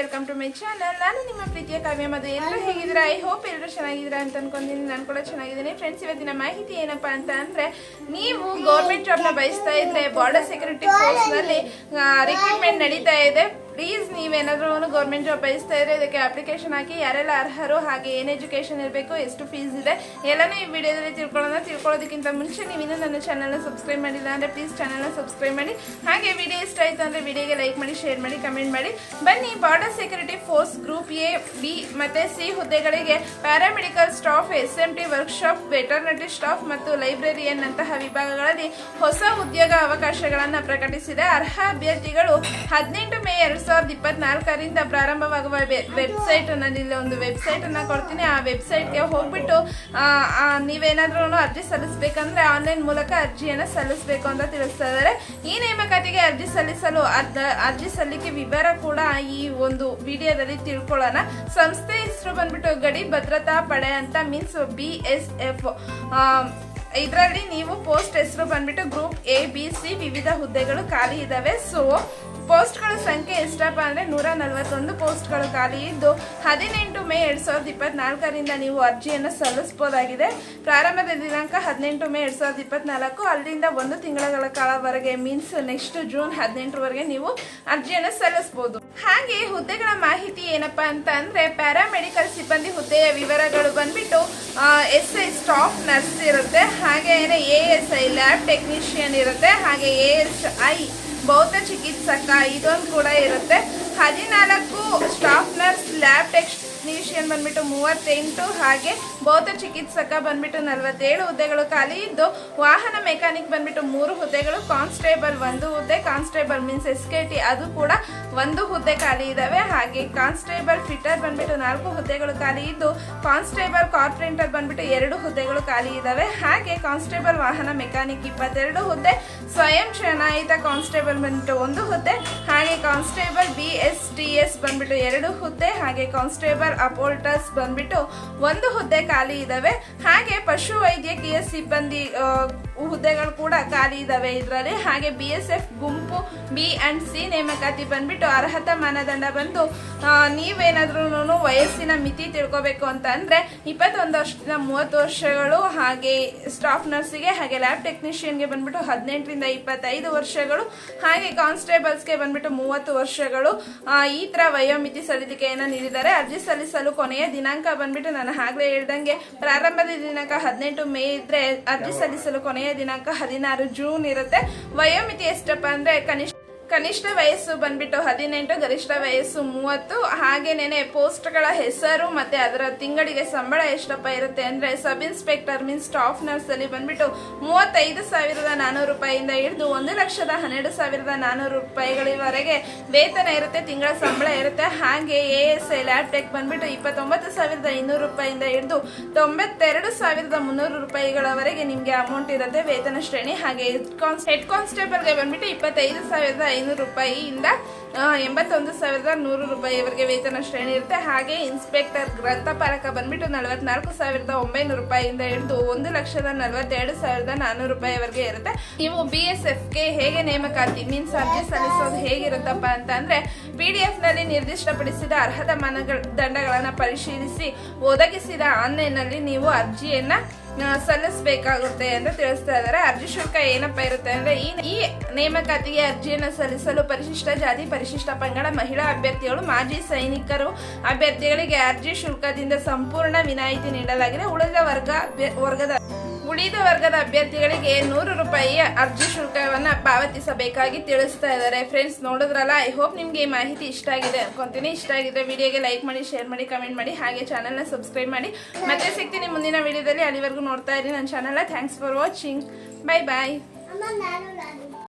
Welcome to my channel ನಾನು ನಿಮ್ಮ ಪ್ರೀತಿಯ ಕಾವ್ಯ ಮಧು. ಎಲ್ಲರೂ ಹೇಗಿದ್ದೀರಾ? ಐ ಹೋಪ್ ಎಲ್ಲರೂ ಚೆನ್ನಾಗಿದ್ದೀರಾ ಅಂತ ಅನ್ಕೊಂಡಿದ್ದೀನಿ. ನಾನು ಕೂಡ ಚೆನ್ನಾಗಿದ್ದೀನಿ. ಫ್ರೆಂಡ್ಸ್ ಇವತ್ತಿನ ಮಾಹಿತಿ ಏನಪ್ಪಾ ಅಂತ ಅಂದ್ರೆ ನೀವು ಗೌರ್ಮೆಂಟ್ ಜಾಬ್ನ ಬಯಸ್ತಾ ಇದ್ರೆ ಬಾರ್ಡರ್ ಸೆಕ್ಯೂರಿಟಿ ಫೋರ್ಸ್ನಲ್ಲಿ ರಿಕ್ರೂಟ್ಮೆಂಟ್ ನಡೀತಾ ಇದೆ. ಪ್ಲೀಸ್ ನೀವೇನಾದ್ರೂ ಗೌರ್ಮೆಂಟ್ ಜಾಬ್ ಬಯಸ್ತಾ ಇದ್ರೆ ಇದಕ್ಕೆ ಅಪ್ಲಿಕೇಶನ್ ಹಾಕಿ ಯಾರೆಲ್ಲ ಅರ್ಹರು ಹಾಗೆ ಏನ್ ಎಜುಕೇಶನ್ ಇರಬೇಕು ಎಷ್ಟು ಫೀಸ್ ಇದೆ ಎಲ್ಲಾನು ಈ ವಿಡಿಯೋದಲ್ಲಿ ತಿಳ್ಕೊಳ್ಳೋಣ. ತಿಳ್ಕೊಳ್ಳೋದಕ್ಕಿಂತ ಮುಂಚೆ ನೀವು ಇನ್ನೂ ನನ್ನ ಚಾನಲ್ನ ಸಬ್ಸ್ಕ್ರೈಬ್ ಮಾಡಿಲ್ಲ ಅಂದರೆ ಪ್ಲೀಸ್ ಚಾನಲ್ನ ಸಬ್ಸ್ಕ್ರೈಬ್ ಮಾಡಿ. ಹಾಗೆ ವಿಡಿಯೋ ಇಷ್ಟ ಆಯ್ತು ಅಂದ್ರೆ ವಿಡಿಯೋಗೆ ಲೈಕ್ ಮಾಡಿ ಶೇರ್ ಮಾಡಿ ಕಮೆಂಟ್ ಮಾಡಿ. ಬನ್ನಿ border security force group A B ಮತ್ತೆ ಸಿ ಹುದ್ದೆಗಳಿಗೆ paramedical staff S M T workshop veterinary staff ಮತ್ತು ಲೈಬ್ರರಿಯನ್ ಅಂತಹ ವಿಭಾಗಗಳಲ್ಲಿ ಹೊಸ ಉದ್ಯೋಗ ಅವಕಾಶಗಳನ್ನು ಪ್ರಕಟಿಸಿದೆ. ಅರ್ಹ ಅಭ್ಯರ್ಥಿಗಳು ಹದಿನೆಂಟು ಮೇ ಎರಡ್ ಸಾವಿರದ ಇಪ್ಪತ್ನಾಲ್ಕರಿಂದ ಪ್ರಾರಂಭವಾಗುವ ವೆಬ್ಸೈಟ್ ನಾನು ಇಲ್ಲಿ ಒಂದು ವೆಬ್ಸೈಟ್ ಅನ್ನ ಕೊಡ್ತೀನಿ. ಆ ವೆಬ್ಸೈಟ್ಗೆ ಹೋಗ್ಬಿಟ್ಟು ನೀವೇನಾದ್ರೂ ಅರ್ಜಿ ಸಲ್ಲಿಸಬೇಕಂದ್ರೆ ಆನ್ಲೈನ್ ಮೂಲಕ ಅರ್ಜಿಯನ್ನು ಸಲ್ಲಿಸಬೇಕು ಅಂತ ತಿಳಿಸ್ತಾ ಇದ್ದಾರೆ ಈ ನೇಮಕಾತಿಗೆ ಅರ್ಜಿ ಸಲ್ಲಿಸಲು ಅರ್ಜಿ ಸಲ್ಲಿಕೆ ವಿವರ ಕೂಡ ಈ ಒಂದು ವಿಡಿಯೋದಲ್ಲಿ ತಿಳ್ಕೊಳ್ಳೋಣ. ಸಂಸ್ಥೆ ಹೆಸರು ಬಂದ್ಬಿಟ್ಟು ಗಡಿ ಭದ್ರತಾ ಪಡೆ ಅಂತ ಮೀನ್ಸ್ ಬಿ ಎಸ್ ಎಫ್ ಇದರಲ್ಲಿ ನೀವು ಪೋಸ್ಟ್ ಹೆಸರು ಬಂದ್ಬಿಟ್ಟು ಗ್ರೂಪ್ ಎ ಬಿ ಸಿ ವಿವಿಧ ಹುದ್ದೆಗಳು ಖಾಲಿ ಇದ್ದಾವೆ ಸೊ ಪೋಸ್ಟ್ಗಳ ಸಂಖ್ಯೆ ಎಷ್ಟಪ್ಪ ಅಂದ್ರೆ ನೂರ ನಲವತ್ತೊಂದು ಪೋಸ್ಟ್ಗಳು ಖಾಲಿ ಇದ್ದು, ಹದಿನೆಂಟು ಮೇ ಎರಡು ಸಾವಿರದ ಇಪ್ಪತ್ನಾಲ್ಕರಿಂದ ನೀವು ಅರ್ಜಿಯನ್ನು ಸಲ್ಲಿಸಬಹುದಾಗಿದೆ ಪ್ರಾರಂಭದ ದಿನಾಂಕ ಹದಿನೆಂಟು ಮೇ ಎರಡ್ ಸಾವಿರದ ಇಪ್ಪತ್ನಾಲ್ಕು. ಅಲ್ಲಿಂದ ಒಂದು ತಿಂಗಳ ಕಾಲವರೆಗೆ ಮೀನ್ಸ್ ನೆಕ್ಸ್ಟ್ ಜೂನ್ ಹದಿನೆಂಟರವರೆಗೆ ನೀವು ಅರ್ಜಿಯನ್ನು ಸಲ್ಲಿಸಬಹುದು ಹಾಗೆ ಹುದ್ದೆಗಳ ಮಾಹಿತಿ ಏನಪ್ಪ ಅಂತ ಅಂದ್ರೆ ಪ್ಯಾರಾಮೆಡಿಕಲ್ ಸಿಬ್ಬಂದಿ ಹುದ್ದೆಯ ವಿವರಗಳು ಬಂದ್ಬಿಟ್ಟು ಎಸ್ ಐ ಸ್ಟಾಫ್ ನರ್ಸ್ ಇರುತ್ತೆ ಹಾಗೆ A S I lab technician ಇರುತ್ತೆ, ಹಾಗೆ ಎ ಎಸ್ ಐ ಭೌತ ಚಿಕಿತ್ಸಕ ಇದೊಂದು ಕೂಡ ಇರುತ್ತೆ. ಹದಿನಾಲ್ಕು ಸ್ಟಾಫ್ ನರ್ಸ್ ಲ್ಯಾಬ್ ಟೆಕ್ನಿಷಿಯನ್ ಬಂದ್ಬಿಟ್ಟು ಮೂವತ್ತೆಂಟು, ಹಾಗೆ ಭೌತ ಚಿಕಿತ್ಸಕ ಬಂದ್ಬಿಟ್ಟು ನಲವತ್ತೇಳು ಹುದ್ದೆಗಳು ಖಾಲಿ ಇದ್ದು, ವಾಹನ ಮೆಕ್ಯಾನಿಕ್ ಬಂದ್ಬಿಟ್ಟು ಮೂರು ಹುದ್ದೆಗಳು, ಕಾನ್ಸ್ಟೇಬಲ್ ಒಂದು ಹುದ್ದೆ, constable means S K T ಅದು ಕೂಡ ಒಂದು ಹುದ್ದೆ ಖಾಲಿ ಇದ್ದಾವೆ ಹಾಗೆ ಕಾನ್ಸ್ಟೇಬಲ್ ಫಿಟರ್ ಬಂದ್ಬಿಟ್ಟು ನಾಲ್ಕು ಹುದ್ದೆಗಳು ಖಾಲಿ ಇದ್ದು, ಕಾನ್ಸ್ಟೇಬಲ್ ಕಾರ್ಪೊರೇಟರ್ ಬಂದ್ಬಿಟ್ಟು ಎರಡು ಹುದ್ದೆಗಳು ಖಾಲಿ ಇದ್ದಾವೆ ಹಾಗೆ ಕಾನ್ಸ್ಟೇಬಲ್ ವಾಹನ ಮೆಕ್ಯಾನಿಕ್ ಇಪ್ಪತ್ತೆರಡು ಹುದ್ದೆ, ಸ್ವಯಂ ಚುನಾಯಿತ ಕಾನ್ಸ್ಟೇಬಲ್ ಬಂದ್ಬಿಟ್ಟು ಒಂದು ಹುದ್ದೆ constable B S T S ಬಂದ್ಬಿಟ್ಟು ಎರಡು ಹುದ್ದೆ, ಹಾಗೆ ಕಾನ್ಸ್ಟೇಬಲ್ ಅಪೋಲ್ಟಸ್ ಬಂದ್ಬಿಟ್ಟು ಒಂದು ಹುದ್ದೆ ಖಾಲಿ ಇದಾವೆ. ಹಾಗೆ ಪಶು ವೈದ್ಯಕೀಯ ಸಿಬ್ಬಂದಿ ಹುದ್ದೆಗಳು ಕೂಡ ಖಾಲಿ ಇದಾವೆ. ಇದರಲ್ಲಿ ಹಾಗೆ ಬಿ ಎಸ್ ಎಫ್ ಗುಂಪು ಬಿ ಅಂಡ್ ಸಿ ನೇಮಕಾತಿ ಬಂದ್ಬಿಟ್ಟು ಅರ್ಹತಾ ಮಾನದಂಡ ಬಂದು ನೀವೇನಾದ್ರೂ ವಯಸ್ಸಿನ ಮಿತಿ ತಿಳ್ಕೊಬೇಕು ಅಂತ ಅಂದ್ರೆ ಇಪ್ಪತ್ತೊಂದು ವರ್ಷದಿಂದ ಮೂವತ್ತು ವರ್ಷಗಳು ಹಾಗೆ ಸ್ಟಾಫ್ ನರ್ಸಿಗೆ ಹಾಗೆ ಲ್ಯಾಬ್ ಟೆಕ್ನಿಷಿಯನ್ಗೆ ಬಂದ್ಬಿಟ್ಟು ಹದಿನೆಂಟರಿಂದ ಇಪ್ಪತ್ತೈದು ವರ್ಷಗಳು, ಹಾಗೆ ಕಾನ್ಸ್ಟೇಬಲ್ಸ್ಗೆ ಬಂದ್ಬಿಟ್ಟು ಮೂವತ್ತು ವರ್ಷಗಳು ಈ ತರ ವಯೋಮಿತಿ ಸಲ್ಲಿಕೆಯನ್ನು ನೀಡಿದ್ದಾರೆ. ಅರ್ಜಿ ಸಲ್ಲಿಸಲು ಕೊನೆಯ ದಿನಾಂಕ ಬಂದ್ಬಿಟ್ಟು ನಾನು ಆಗ್ಲೇ ಹೇಳ್ದಂಗೆ ಪ್ರಾರಂಭದ ದಿನಾಂಕ ಹದಿನೆಂಟು ಮೇ ಇದ್ರೆ ಅರ್ಜಿ ಸಲ್ಲಿಸಲು ಕೊನೆಯ ದಿನಾಂಕ ಹದಿನಾರು ಜೂನ್ ಇರುತ್ತೆ. ವಯೋಮಿತಿ ಎಷ್ಟಪ್ಪ ಅಂದ್ರೆ ಕನಿಷ್ಠ ಕನಿಷ್ಠ ವಯಸ್ಸು ಬಂದ್ಬಿಟ್ಟು ಹದಿನೆಂಟು, ಗರಿಷ್ಠ ವಯಸ್ಸು ಮೂವತ್ತು. ಹಾಗೇನೇನೆ ಪೋಸ್ಟ್ಗಳ ಹೆಸರು ಮತ್ತೆ ಅದರ ತಿಂಗಳಿಗೆ ಸಂಬಳ ಎಷ್ಟಪ್ಪ ಇರುತ್ತೆ ಅಂದ್ರೆ sub inspector means staff nurse ಅಲ್ಲಿ ಬಂದ್ಬಿಟ್ಟು ಮೂವತ್ತೈದು ಸಾವಿರದ ನಾನೂರು ರೂಪಾಯಿಯಿಂದ ಹಿಡಿದು ಒಂದು ಲಕ್ಷದ ಹನ್ನೆರಡು ಸಾವಿರದ ನಾನೂರು ರೂಪಾಯಿಗಳವರೆಗೆ ವೇತನ ಇರುತ್ತೆ, ತಿಂಗಳ ಸಂಬಳ ಇರುತ್ತೆ. ಹಾಗೆ A S I lab tech ಬಂದ್ಬಿಟ್ಟು ಇಪ್ಪತ್ತೊಂಬತ್ತು ಸಾವಿರದ ಇನ್ನೂರು ರೂಪಾಯಿಂದ ಹಿಡಿದು ತೊಂಬತ್ತೆರಡು ಸಾವಿರದ ಮುನ್ನೂರು ರೂಪಾಯಿಗಳವರೆಗೆ ನಿಮಗೆ ಅಮೌಂಟ್ ಇರುತ್ತೆ ವೇತನ ಶ್ರೇಣಿ. ಹಾಗೆ ಹೆಡ್ ಕಾನ್ಸ್ಟೇಬಲ್ಗೆ ಬಂದ್ಬಿಟ್ಟು ಇಪ್ಪತ್ತೈದು ಸಾವಿರದ ಐನೂರು ರೂಪಾಯಿಯಿಂದ ಎಂಬತ್ತೊಂದು ಸಾವಿರದ ನೂರು ರೂಪಾಯಿವರೆಗೆ ವೇತನ ಶ್ರೇಣಿ ಇರುತ್ತೆ. ಹಾಗೆ ಇನ್ಸ್ಪೆಕ್ಟರ್ ಗ್ರಂಥಪಾಲಕ ಬಂದ್ಬಿಟ್ಟು ನಲವತ್ನಾಲ್ಕು ಸಾವಿರದ ಒಂಬೈನೂರು ರೂಪಾಯಿಯಿಂದ ಹಿಡಿದು ಒಂದು ಲಕ್ಷದ ನಲವತ್ತೆರಡು ಸಾವಿರದ ನಾನೂರು ರೂಪಾಯಿವರೆಗೆ ಇರುತ್ತೆ. ನೀವು ಬಿ ಎಸ್ ಎಫ್ಗೆ ಹೇಗೆ ನೇಮಕಾತಿ, ಮೀನ್ಸ್ ಅರ್ಜಿ ಸಲ್ಲಿಸೋದು ಹೇಗಿರುತ್ತಪ್ಪ ಅಂತ ಅಂದ್ರೆ ಪಿ ಡಿ ಎಫ್ನಲ್ಲಿ ನಿರ್ದಿಷ್ಟಪಡಿಸಿದ ಅರ್ಹತಾ ಮಾನದಂಡಗಳನ್ನು ಪರಿಶೀಲಿಸಿ ಒದಗಿಸಿದ ಆನ್ಲೈನ್ನಲ್ಲಿ ನೀವು ಅರ್ಜಿಯನ್ನು ಸಲ್ಲಿಸಬೇಕಾಗುತ್ತೆ ಅಂತ ತಿಳಿಸ್ತಾ ಇದ್ದಾರೆ. ಅರ್ಜಿ ಶುಲ್ಕ ಏನಪ್ಪ ಇರುತ್ತೆ ಅಂದ್ರೆ ಈ ಈ ನೇಮಕಾತಿಗೆ ಅರ್ಜಿಯನ್ನು ಸಲ್ಲಿಸಲು ಪರಿಶಿಷ್ಟ ಜಾತಿ, ಪರಿಶಿಷ್ಟ ಪಂಗಡ, ಮಹಿಳಾ ಅಭ್ಯರ್ಥಿಗಳು, ಮಾಜಿ ಸೈನಿಕರು ಅಭ್ಯರ್ಥಿಗಳಿಗೆ ಅರ್ಜಿ ಶುಲ್ಕದಿಂದ ಸಂಪೂರ್ಣ ವಿನಾಯಿತಿ ನೀಡಲಾಗಿದೆ. ಉಳಿದ ವರ್ಗ ವರ್ಗದ ಉಳಿದ ವರ್ಗದ ಅಭ್ಯರ್ಥಿಗಳಿಗೆ ನೂರು ರೂಪಾಯಿ ಅರ್ಜಿ ಶುಲ್ಕವನ್ನ ಪಾವತಿಸಬೇಕಾಗಿ ತಿಳಿಸ್ತಾ ಇದ್ದಾರೆ. ಫ್ರೆಂಡ್ಸ್ ನೋಡಿದ್ರಲ್ಲ? ಐ ಹೋಪ್ ನಿಮ್ಗೆ ಈ ಮಾಹಿತಿ ಇಷ್ಟ ಆಗಿದೆ ಅನ್ಕೊಂತೀನಿ. ಇಷ್ಟ ಆಗಿದ್ರೆ ವಿಡಿಯೋಗೆ ಲೈಕ್ ಮಾಡಿ ಶೇರ್ ಮಾಡಿ ಕಮೆಂಟ್ ಮಾಡಿ, ಹಾಗೆ ಚಾನಲ್ನ ಸಬ್ಸ್ಕ್ರೈಬ್ ಮಾಡಿ. ಮತ್ತೆ ಸಿಗ್ತೀನಿ ಮುಂದಿನ ವಿಡಿಯೋದಲ್ಲಿ ಅಲ್ಲಿವರೆಗೂ ನೋಡ್ತಾ ಇರಿ ನನ್ನ channel thanks for watching bye bye